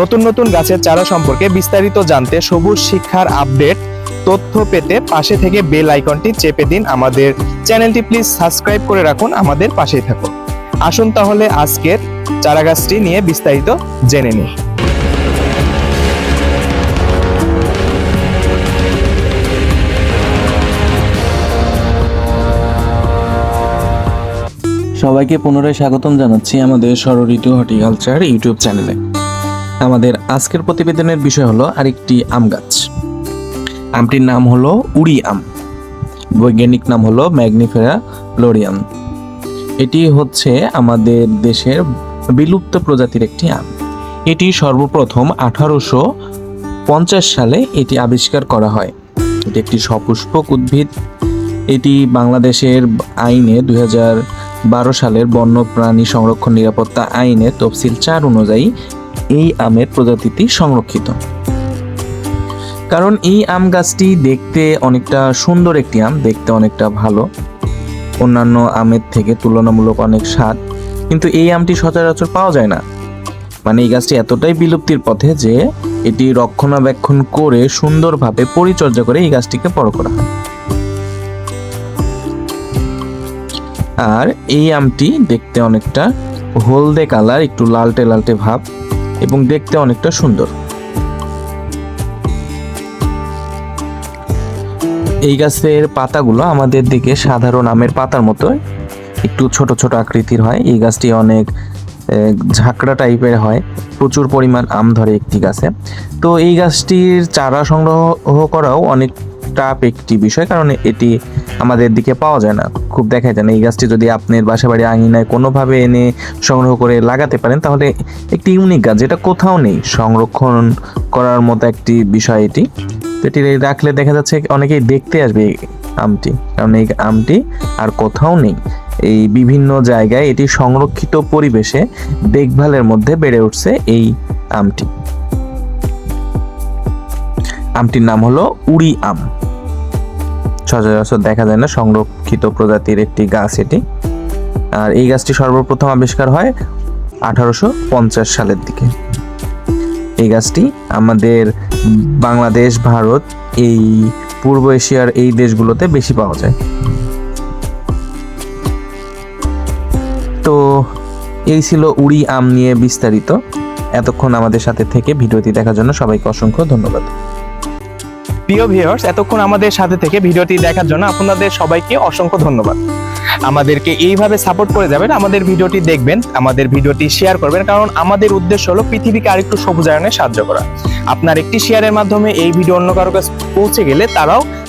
নতুন নতুন গাছের চারা সম্পর্কে বিস্তারিত জানতে সবুজ শিক্ষার আপডেট, তথ্য পেতে পাশে থেকে বেল আইকনটি চেপে দিন আমাদের চ্যানেলটি। প্লিজ সাবস্ক্রাইব করে রাখুন আমাদের পাশেই থাকুন। আসুন তাহলে আজকের চারাগাছটি নিয়ে বিস্তারিত জেনে নিই। সবাইকে পুনরায় স্বাগতম জানাচ্ছি আমাদের ষড়ঋতু হর্টিকালচার ইউটিউব চ্যানেলে। আমাদের আজকের প্রতিবেদনের বিষয় হলো আরেকটি আম গাছ। আমটির নাম হলো উড়ি আম। বৈজ্ঞানিক নাম হলো ম্যাগনিফেরা লোরিয়াম এটি হচ্ছে আমাদের দেশের বিলুপ্ত প্রজাতির একটি আম। এটি সর্বপ্রথম আঠারোশো পঞ্চাশ সালে এটি আবিষ্কার করা হয়। এটি একটি সপুষ্পক উদ্ভিদ। এটি বাংলাদেশের আইনে দুই বারো সালের বন্যপ্রাণী সংরক্ষণ নিরাপত্তা আইনে তফসিল চার অনুযায়ী এই আমের প্রজাতিটি সংরক্ষিত। কারণ এই আম গাছটি দেখতে অনেকটা সুন্দর একটি আম, দেখতে অনেকটা ভালো। অন্যান্য আমের থেকে তুলনামূলক অনেক স্বাদ, কিন্তু এই আমটি সচরাচর পাওয়া যায় না। মানে এই গাছটি এতটাই বিলুপ্তির পথে যে এটি রক্ষণাবেক্ষণ করে সুন্দরভাবে পরিচর্যা করে এই গাছটিকে বড় করা হয়। আর এই আমটি দেখতে অনেকটা হলদে কালার, একটু লালটে লালটে ভাব। এবং দেখতে অনেকটা সুন্দর। এই গাছের পাতাগুলো আমাদের দিকে সাধারণ আমের পাতার মতো একটু ছোট ছোট আকৃতির হয়। এই গাছটি অনেক ঝাঁকড়া টাইপের হয়। প্রচুর পরিমাণ আম ধরে একটি গাছে। তো এই গাছটির চারা সংগ্রহ করাও অনেক টাফ একটি বিষয়, কারণ এটি আমাদের দিকে পাওয়া যায় না। খুব দেখা যায় না। এই গাছটি যদি আপনার বাসা বাড়ি আঙিনায় কোনোভাবে এনে সংগ্রহ করে লাগাতে পারেন, তাহলে একটি ইউনিক গাছ, যেটা কোথাও নেই। সংরক্ষণ করার মতো একটি বিষয় এটি। এটি রাখলে দেখা যাচ্ছে অনেকেই দেখতে আসবে আমটি, কারণ এই আমটি আর কোথাও নেই। এই বিভিন্ন জায়গায় এটি সংরক্ষিত পরিবেশে দেখভালের মধ্যে বেড়ে উঠছে এই আমটি। আমটির নাম হলো উড়ি আম। সচরাচর দেখা যায় না, সংরক্ষিত প্রজাতির একটি গাছ এটি। আর এই গাছটি সর্বপ্রথম আবিষ্কার হয় আঠারোশো পঞ্চাশ সালের দিকে। এই গাছটি আমাদের বাংলাদেশ, ভারত, এই পূর্ব এশিয়ার এই দেশগুলোতে বেশি পাওয়া যায়। তো এই ছিল উড়ি আম নিয়ে বিস্তারিত। এতক্ষণ আমাদের সাথে থেকে ভিডিওটি দেখার জন্য সবাইকে অসংখ্য ধন্যবাদ। প্রিয় ভিউয়ার্স এতক্ষণ আমাদের সাথে থেকে ভিডিওটি দেখার জন্য আপনাদের সবাইকে অসংখ্য ধন্যবাদ। আমাদেরকে এইভাবে সাপোর্ট করে যাবেন, আমাদের ভিডিওটি দেখবেন, আমাদের ভিডিওটি শেয়ার করবেন, কারণ আমাদের উদ্দেশ্য হলো পৃথিবীকে আরেকটু সবুজায়নে সাহায্য করা। আপনার একটি শেয়ারের মাধ্যমে এই ভিডিও অন্য কারও কাছে পৌঁছে গেলে তারাও